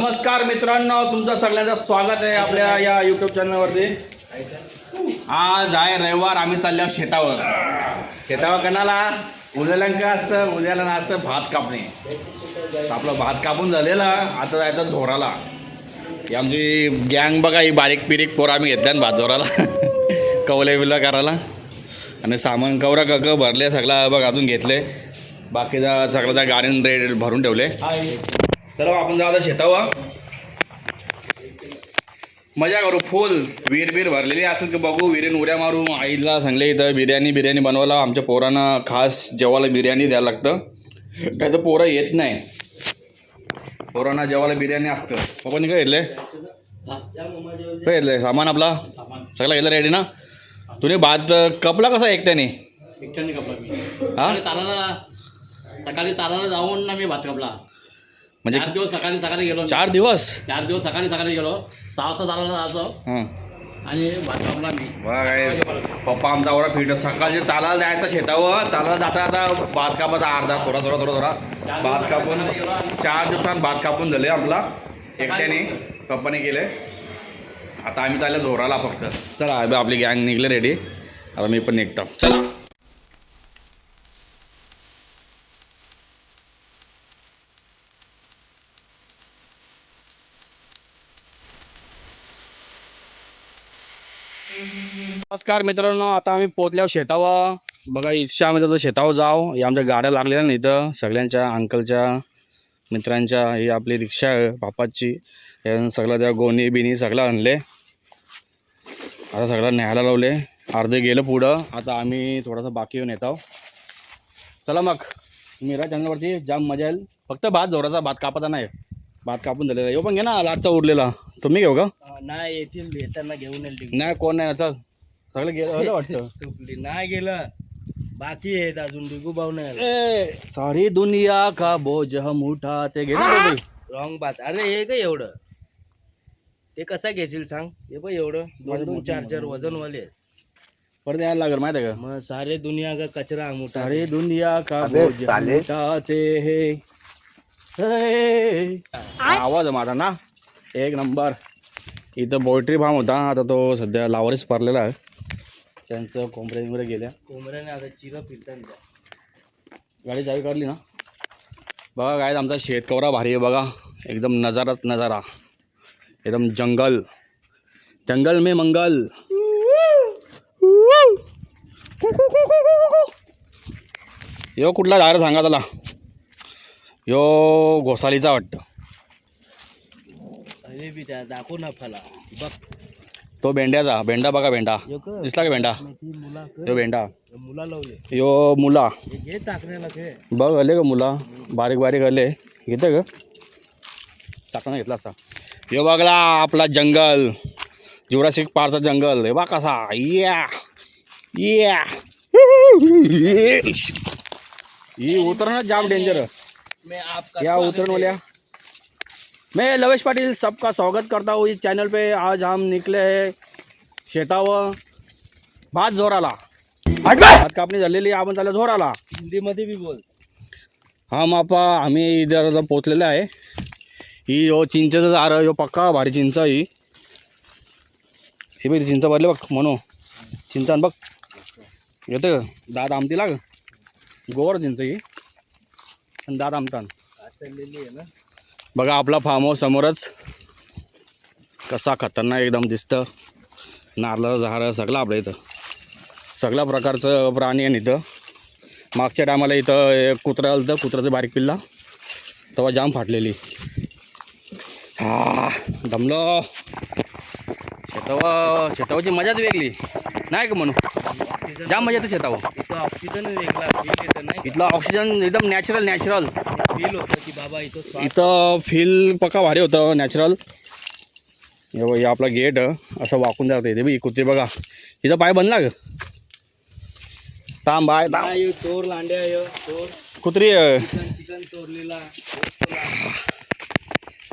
नमस्कार मित्रांनो तुमचं सगळ्यांचं स्वागत आहे आपल्या या युट्यूब चॅनलवरती आज आहे रविवार आम्ही चाललो शेतावर. शेतावर कणाला? उद्याला काय असतं? उद्याला ना असतं भात कापणे. आपलं भात कापून झालेला आता जायचं झोराला ही आमची गँग बघा ही बारीक पिरीक पोरं आम्ही घेतल्या ना भात झोराला कवले बिलं करायला. आणि सामान कवरा कक भरले सगळा बघ अजून घेतले. बाकीचा सगळं त्या गाडीन रेड भरून ठेवले. चला आपण जाऊ आता शेतावर. मजा करू फुल. विहीर बीर भरलेली असेल की बघू विहिरीन उड्या मारू. आईला सांगले इथं बिर्याणी बिर्याणी बनवायला. आमच्या पोरांना खास जेवायला बिर्याणी द्यायला लागतं. काय तर पोरं येत नाही. पोरांना जेवायला बिर्याणी असतं. पप्पानी काय घेतले काय घेतलंय सामान आपला. सगळं घेतलं रेडी ना? तुम्ही भात कपला कसा एकट्याने? एकट्याने कापला मी. हा? सकाळी ताराला सकाळी ताराला जाऊन ना मी भात कापला. म्हणजे चार दिवस सकाळी सकाळी गेलो. चार दिवस? चार दिवस सकाळी सकाळी गेलो. सहा वाजता ताराला जायचो हां. आणि भात कापला मी. बघा काय. पप्पा आमचा वरा फिट सकाळचे चालायला जायचं शेतावर. चालायला जाता आता भात कापायचा अर्धा थोडा थोडा थोडा थोडा. भात कापून चार दिवसांत भात कापून झाले आपला. एकट्याने पप्पाने केले. आता आम्ही चालले झोराला फक्त. चला आपली गँग निघले रेडी आता मी पण निघतो. चला. नमस्कार मित्रांनो आता आम्ही पोचल्यावर शेतावर. बघा इच्छा आम्ही त्याचं शेतावर जाव या आमच्या गाड्या लागलेल्या ना इथं. सगळ्यांच्या अंकलच्या मित्रांच्या ही आपली रिक्षा आहे बापाची सगळं त्या गोणी बिनी सगळं आणले. आता सगळं न्यायला लावले. अर्धे गेलं पुढं. आता आम्ही थोडासा बाकी येऊन येतो चला मग. मीरा चॅनलवरती जाम मजा येईल. फक्त भात जोराचा भात कापाचा नाही. भात कापून झालेला आहे. यो पण घे ना लाटचा उरलेला. तुम्ही घेऊ का? नाही येतील येताना घेऊन येईल. नाही कोण नाही चल सगळं गेलं वाटतं. चुकली नाही गेलं. बाकी आहेत अजून डिगू भाऊ नाही सारी दुनिया का बोझ हम उठा ते घे ना. रॉंग बात अरे हे काय एवढं. ते कसा घेशील सांग? हे पण एवढं. दोन दोन चार चार वजन वाले परत यायला लागेल माहिती आहे का? मग सारे दुनिया का कचरा हम उठा सारी दुनिया का बोझ हम उठाते है. हे. आवाज आहे माझा ना? एक नंबर. इथं पोल्ट्री फार्म होता आता तो सध्या लावरच पडलेला आहे. त्यांचं कोंबड्या बिंबड्या गेल्या. कोंबड्याने आता चिरा फिरतात गाडी चावी काढली ना. बघा काय आमचा शेतकवरा भारी आहे बघा. एकदम नजाराच नजारा. एकदम जंगल. जंगल में मंगल. यो कुठला झाड सांगा त्याला. यो घोसालीचा वाटतं. अरे बी त्या दाखव ना फला. बघ. तो भेंड्याचा भेंडा बघा भेंडा. दिसला का भेंडा? यो भेंडा. मुला यो. मुला. बघ आले का मुला? बारीक बारीक आले. घेते का चाकणा घेतला असता. यो बघला आपला जंगल. जुरासिक पारचा जंगल. हे बा कसा. या. या. ही उतरणं जाम डेंजर या उतरण वाल्या मैं लवेश पाटिल सबका स्वागत करता हूँ इस चैनल पे। आज हम निकले हैं शेतावर भात झोराला। भात कापणी झालेली आपण चाललो झोराला। हिंदी मध्ये बी बोल। हा मापा आम्ही इधर आता पोचलेलो आहे ही। यो चिंचेचं झाड यो पक्का भारी चिंच ही। हे बघ चिंच भरले बघ म्हणू चिंचान बघ येतं का दात आमती लाग। गोवर चिंच ही। आणि दात आमतान आहे ना? बघा आपला फार्म हाऊस समोरच कसा खतरनाक एकदम दिसतं. नारळ झाडं सगळं आपलं इथं. सगळ्या प्रकारचं प्राणी आहे इथं. मागच्या टायमाला इथं एक कुत्रा आलं होतं कुत्र्याचं बारीक पिल्ला. तेव्हा जाम फाटलेली. हा दमलो. शेतावा शेतावाची मजाच वेगळी. नाही का म्हणू? ऑक्सिजन जाम मजा येते शेतावर इथं ऑक्सिजन वेगळा फील येतं नाही इथलं ऑक्सिजन एकदम नॅचरल नॅचरल फील होतं की बाबा इथं श्वास इथं फील पक्का भारी होतं नॅचरल हे बघ, हे आपला गेट असं वाकून जातं इथे बी कुत्ते बघा. इथं पाय बनला ग तांब बाय तांब नाही, चोर लांड्या यो चोर. कुत्री आहे. चिकन चिकन चोरलेला.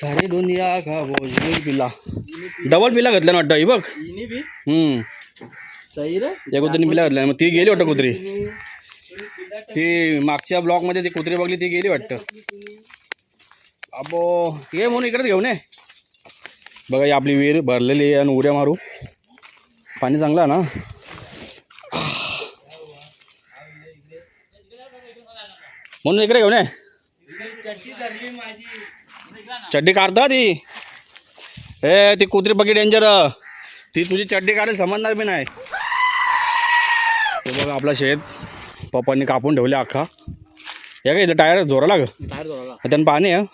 सारी दुनिया का बोझ पिल्ला डबल पिल्ला घातल्या ना वाटतं ही बघ. बी? हम्म. या कुत्रीने पिला घातल्या. मग ती गेली वाटतं कुत्री? ती मागच्या ब्लॉकमध्ये ती कुत्री बघली ती गेली वाटतं. अबो ये म्हणून इकडे घेऊन ये. बघा ही आपली विहीर भरलेली आहे आणि उड्या मारू. पाणी चांगलं ना? म्हणून इकडे घेऊन ये. चड्डी काढता ती. ए ती कुत्री बघी डेंजर ती तुझी चड्डी काढेल समजणार बी नाही. हे बघा आपला शेत. पप्पांनी कापून ठेवले अख्खा. या का इथं टायर जोरा लाग टायर जोराला त्यानं पाणी आहे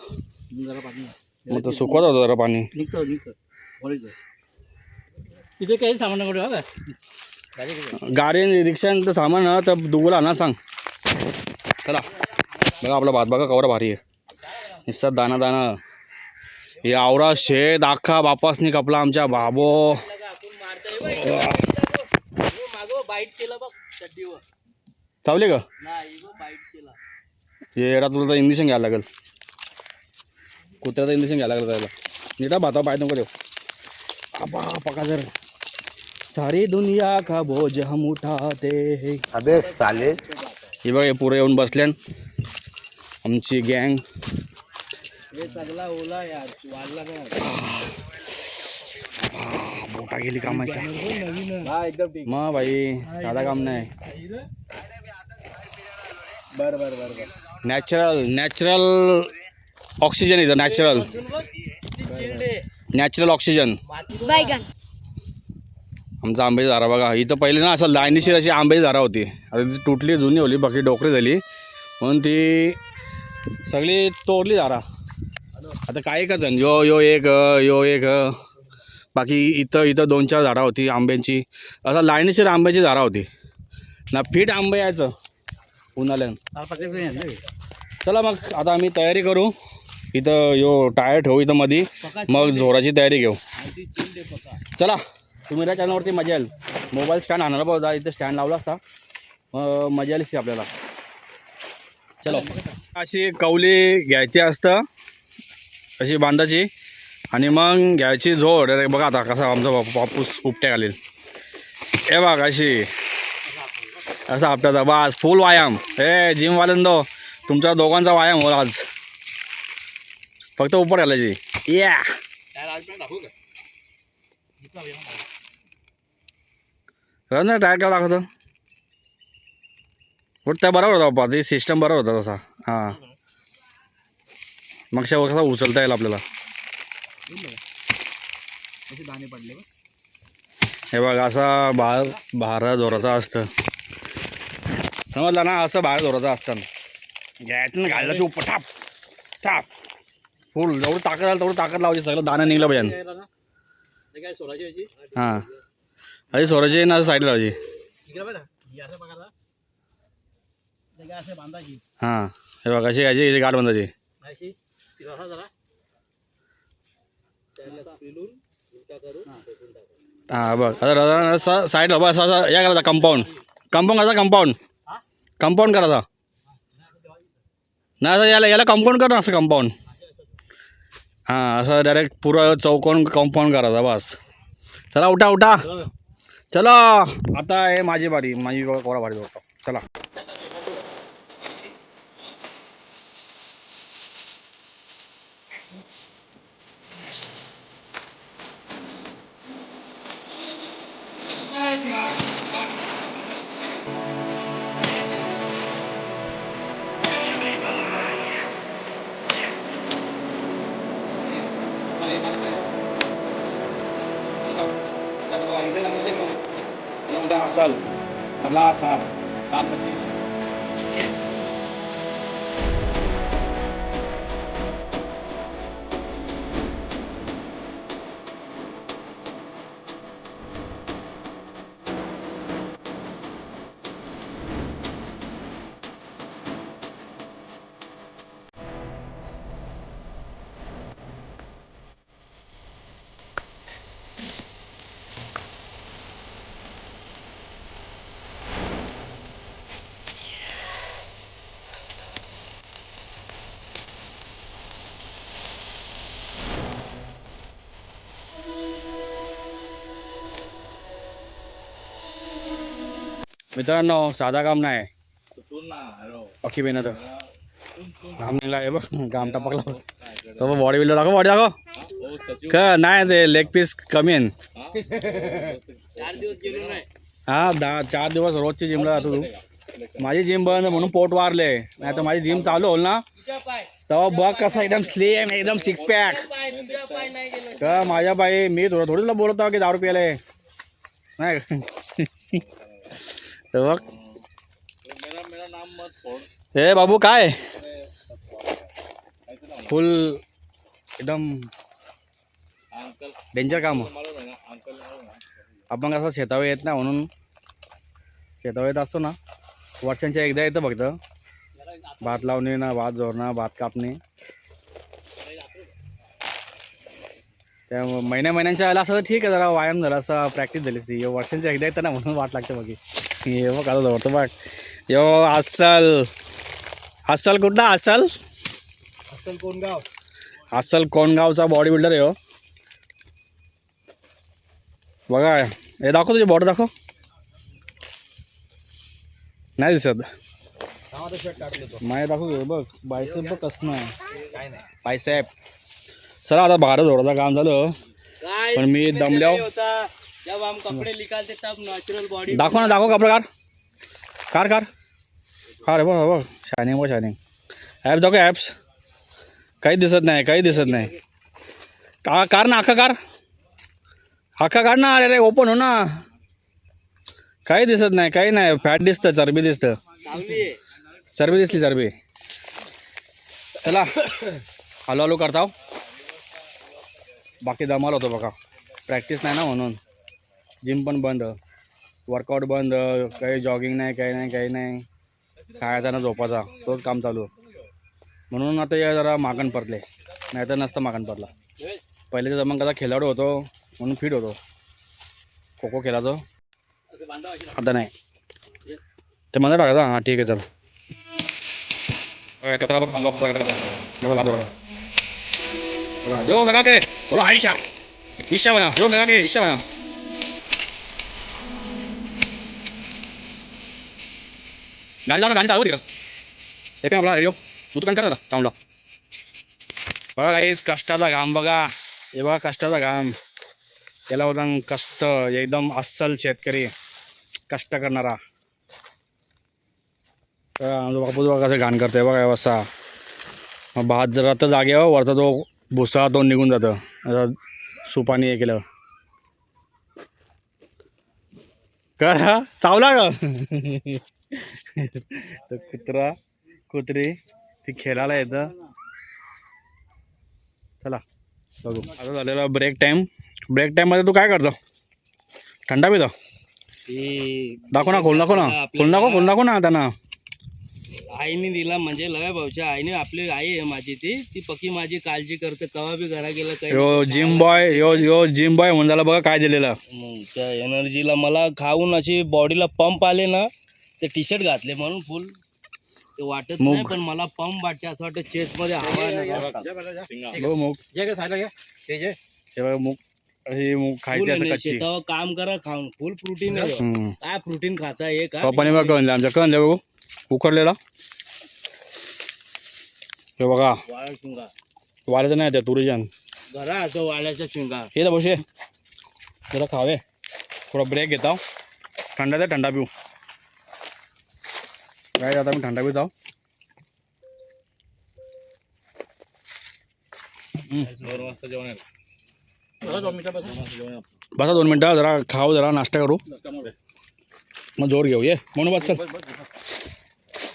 जरा पाणी मग तर सुकवत होतं जरा पाणी. निघतो निघतो. तिथे काही सामान नको ठेवा का? गाडी रिक्षांचं सामान आहे तर दुगुला ना सांग. चला. बघा आपला भात बघा कवरा भारी आहे. नुसतं दाना दाना. हे आवरा शेत अख्खा बापासनी कपला आमच्या बाबो. बाईट केलं बघ चड्डीवर. चावले का? नाही बाईट केला. हे येडा तुला इंजेक्शन घ्यायला लागेल. कुत्र्याचं इंजेक्शन घ्यायला लागेल त्याला. नीटा भाता पाय नको देऊ. आबा पका जर. सारी दुनिया का बोझ हम उठाते हैं. अबे साले. हे बघा हे पुरं येऊन बसल्यान. आमची गँग हे सगळा ओला यार वाढला नाही मोठा गेली कामाच्या हा एकदम ठीक मग भाई दादा काम नाही. बर बर बर बर. नॅचरल नॅचरल ऑक्सिजन इथं नॅचरल नॅचरल ऑक्सिजन आमचं आंब्याची झाडं बघा. इथं पहिले ना असं लाईनीशीर अशी आंब्याची झाडं होती. आता ती तुटली जुनी होली बाकी डोकरी झाली. म्हणून ती सगळी तोडली झाडा आता काय का जण यो यो एक यो एक. बाकी इथं इथं दोन चार झाडं होती आंब्यांची. असं लाईनशीर आंब्याची झाडं होती. ना फिट आंबे यायचं. उन्हाळ्यानं चला मग आता आम्ही तयारी करू. इथं यो टायर ठेवू इथं मधी. मग जोराची तयारी घेऊ. चला तुम्ही त्या चॅनलवरती मजा येईल मोबाईल स्टँड आणायला पाहिजे इथं स्टँड लावला असता. मजा आलीच ती आपल्याला. चलो. अशी कवली घ्यायची असतं. अशी बांधायची आणि मग घ्यायची जोड अरे बघा आता कसा आमचा बापूस उपट्या घालील. ए बघ अशी. असा आपल्याचा बस फुल व्यायाम. हे जिमवाल्यांदो तुमच्या दोघांचा व्यायाम होईल आज. फक्त उपट घालायची. या ना टायर का दाखवतो उठ त्या बरोबर होता बाप्पा ते सिस्टम बरोबर होता तसा. हां. मग शेवट कसा उचलता येईल आपल्याला. दाणे पडले हे बघ असा बाहेर भार जोराचा असतं. समजला ना असं बाहेर जोराचं असतं. घ्यायचं ना घालायचं उपर टाप टाप फुल जेवढं ताकद आलं तेवढं ताकद लावायची सगळं दाणं निघलं पाहिजे. ते याची हां अरे सोराची ना साईडला लावायची. ही. ते हां हे. बघ अशी याची याची गाठ बांधायची अशी तिला असा जरा त्याला पिलून उलटा करून फेकून टाकायचं. हां बघ. आता राजा साईडला बस असं या करायचा कंपाऊंड कंपाऊंड करायचा कंपाऊंड कंपाऊंड करायचा नाही असं याला याला कंपाऊंड कर ना असं कंपाऊंड हां असं डायरेक्ट पुरं चौकोन कंपाऊंड करायचा बस. चला उठा उठा. चला. आता हे माझी बारी. माझी कोरा भारी चला. असाल चला असाल मित्रांनो साधा काम नाही. अख्खी बेन तर अखी घाम निघला आहे बघ. घाम टपकला. सर्व बॉडी बिल्डर दाखव बॉडी दाखव. का नाही ते लेग पीस कमी आहे. हा दहा चार दिवस रोजची जिमला जातो तू. माझी जिम बंद म्हणून पोट वारले. नाही तर माझी जिम चालू होईल ना. तेव्हा बघ कसं एकदम स्लिम एकदम सिक्स पॅक का माझ्या बाई मी थोडं थोडीला बोलत आहो की दारू प्यायला. नाही. तर बघ. हे बाबू काय? फुल एकदम डेंजर काम. आपण कसं शेतावर येत नाही म्हणून शेतावर येत असतो ना वर्षांच्या एकदा येतं फक्त. भात लावणे ना भात जोडणं भात कापणे. त्या महिन्या महिन्यांच्या वेळेला असं ठीक आहे जरा व्यायाम झाला असं प्रॅक्टिस झाली असती वर्षांच्या एकदा येतं ना म्हणून वाट लागते बाकी हे बघ आता जवळतं बघ यो अस्सल. अस्सल कुठला? असेल कोण गाव अस्सल कोणगावचा बॉडी बिल्डर आहे हो. बघा हे दाखव तुझी बॉडी दाखव. नाही दिसत. माय दाखव बघ. बायसेप बघ कसं नाही नाही. बायसेप चला आता भारत जोराचं काम झालं. पण मी होता. जब हम कपडे निकालते तब नॅचरल बॉडी दाखव ना दाखव कपडे कार। Car car. कार बघ बघ शायनिंग बघ शायनिंग ॲप दाखव ॲप्स काहीच दिसत नाही काही दिसत नाही। का कार ना अख्खा कार। अख्खा कार ना अरे रे ओपन हो ना। काही दिसत नाही काही नाही। फॅट दिसतं चरबी दिसतं। चरबी दिसली चरबी। चला हॅलो हॅलो करताव बाकी दमाल होतो बघा. प्रॅक्टिस नाही ना म्हणून. जिम पण बंद वर्कआउट बंद काही जॉगिंग नाही काही नाही काही नाही. खायचा ना झोपाचा तोच काम चालू. म्हणून आता या जरा मागण पडले. नाही तर नसतं मागण पडला. पहिले जमान कसा खेळाडू होतो म्हणून फिट होतो. खो खो खेळायचो. आता नाही. ते मला टाकायचं. हां ठीक आहे चल. Oke, kita lapor anggap म्हणा गाणी लावून गाणी चालू तिकडं ते पण आपला रेडिओ तू तर करा चांगला बघा काही कष्टाचा घाम बघा हे बघा कष्टाचा घाम त्याला होता कष्ट एकदम अस्सल शेतकरी कष्ट करणारा आमचा बापू बघा कसं घाण करतोय बघा असा मग भात जरा तर जागेवर वरचा तो भुसा तो निघून जातं सुपानी हे केलं कर हा चावला का तर कुत्रा कुत्री ती खेळायला येतं. चला बघू. आता झालेला ब्रेक टाईम ब्रेक टाईममध्ये तू काय करतो? थंडा पितो? दाखव ना खोल दाखव ना. खोल दाखव खोल दाखव ना त्यांना. आईने दिला म्हणजे लव्या भाऊच्या आईने आपली आई आहे माझी ती. ती पक्की माझी काळजी करते. कवा बी घरा गेलं यो जिम बॉय यो यो जिम बॉय म्हणून झाला बघा काय दिलेलं. त्या एनर्जीला मला खाऊन अशी बॉडीला पंप आले ना ते टी शर्ट घातले म्हणून फुल ते वाटत नाही पण मला पंप वाटते असं वाटतं चेस्ट मध्ये हवा नाही. बघ मूग. हे बघ मूग. अशी मूग खायची फुल असं एनर्जी. कच्ची. शेतावर काम करा खाऊन. फुल प्रोटीन आहे. हम्म. काय प्रोटीन खाता हे का पप्पाने बघा कळलं आमच्या कळलं बघू. उखडलेला हे बघा. वाळ शिंगा. वाल्याचं नाही त्या घरा असं वाळ्याच्या शिंगा. हे तर बसे जरा खावे. थोडा ब्रेक घेता. थंडाचा थंडा पिऊ. काय आता मी थंडा पितो बसा दोन मिनटं जरा खाऊ जरा नाश्ता करू. मग जोर घेऊ ये म्हणून बस चल.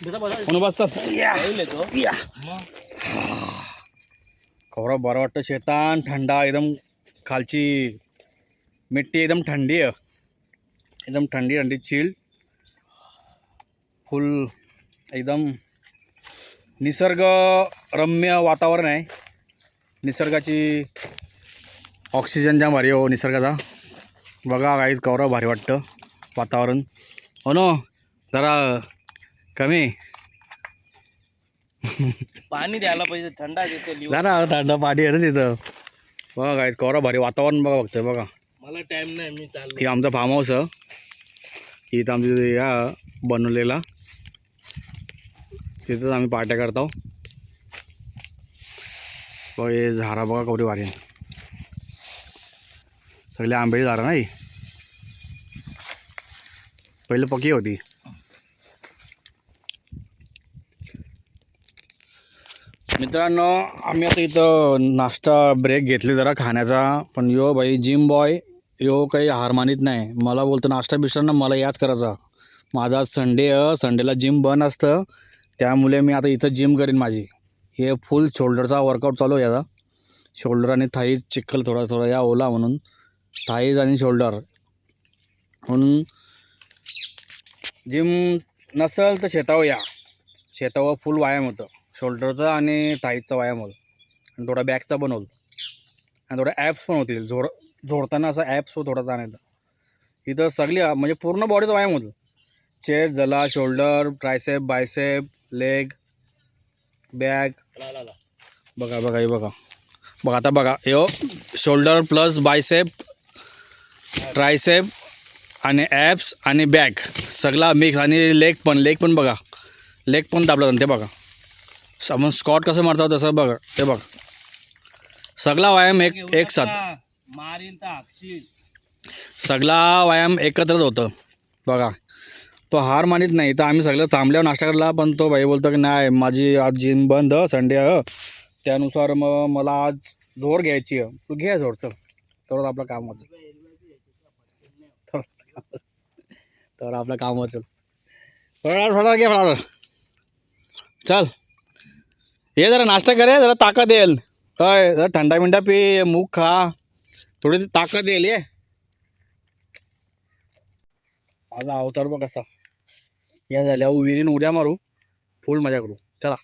म्हणून बस चल. या. बरं वाटतं शेतान थंडा एकदम खालची मिट्टी एकदम थंडी आहे. एकदम थंडी थंडी चिल्ड फुल एकदम निसर्ग रम्य वातावरण आहे. निसर्गाची ऑक्सिजन जाम भारी हो निसर्गाचा. बघा काहीच कवरा भारी वाटतं वातावरण. हो नो जरा कमी. पाणी द्यायला पाहिजे थंडा देते जरा थंड पाणी आहे ना तिथं. बघा काहीच कवरा भारी वातावरण बघा बघतोय बघा. मला टाइम नाही मी चाललो हे आमचं फार्म हाऊस इथं आमची या बनवलेला तिथंच आम्ही पार्ट्या करतो बघ हे झाडा बघा कवडी वारी. सगळे आंब्याची झाडं नाही. पहिले पकी होती. मित्रांनो आम्ही आता इथं नाश्ता ब्रेक घेतली जरा खाण्याचा. पण यो भाई जिम बॉय यो काही हार मानित नाही. मला बोलतो नाश्ता बिष्टा ना मला याच करायचा. माझा आज संडे संडेला जिम बंद असतं. त्यामुळे मी आता इथं जिम करीन माझी. हे फुल शोल्डरचा वर्कआउट चालू आहे याचा शोल्डर आणि थाईज चिखल थोडा थोडा या ओला म्हणून. थाईज आणि शोल्डर म्हणून जिम नसेल तर शेतावर या. शेतावर फुल व्यायाम होतं. शोल्डरचा आणि थाईजचा व्यायाम होतो. आणि थोडा बॅकचा पण होतो. आणि थोडा ॲप्स पण होतील. झोड झोडताना असा ॲप्स थोडा जाण्याचा. इथं सगळी म्हणजे पूर्ण बॉडीचा व्यायाम होतो. चेस्ट जला shoulder tricep bicep leg back बघा बघा हे बघा. बघा आता बघा. यो शोल्डर प्लस बायसेप ट्रायसेप आणि ॲप्स आणि बॅक सगळा मिक्स आणि लेग पण लेग पण बघा. लेग पण दाबला जातं ते बघा. आपण स्कॉट कसं मारतो तसं बघा. ते बघा. सगळा व्यायाम एक एक साथ. सगळा व्यायाम एकत्रच होतं. बघा. तो हार मानित नाही. तर आम्ही सगळं थांबल्यावर नाश्ता करायला पण तो भाई बोलतो की नाही माझी आज जिम बंद संडे आहे. त्यानुसार मग मला आज जोर घ्यायची आहे. तू घे जोर चल. तर आपलं काम वाचल तर आपलं काम वाचल फळा फळा घे फळा. चल. ये जरा नाश्ता करे जरा ताकद येईल. काय जरा थंडा मिंडा पी मूग खा. थोडी ताकद येईल ये. माझा अवतार बघ कसा. या झाल्या विहिरीन उड्या मारू फुल मजा करू चला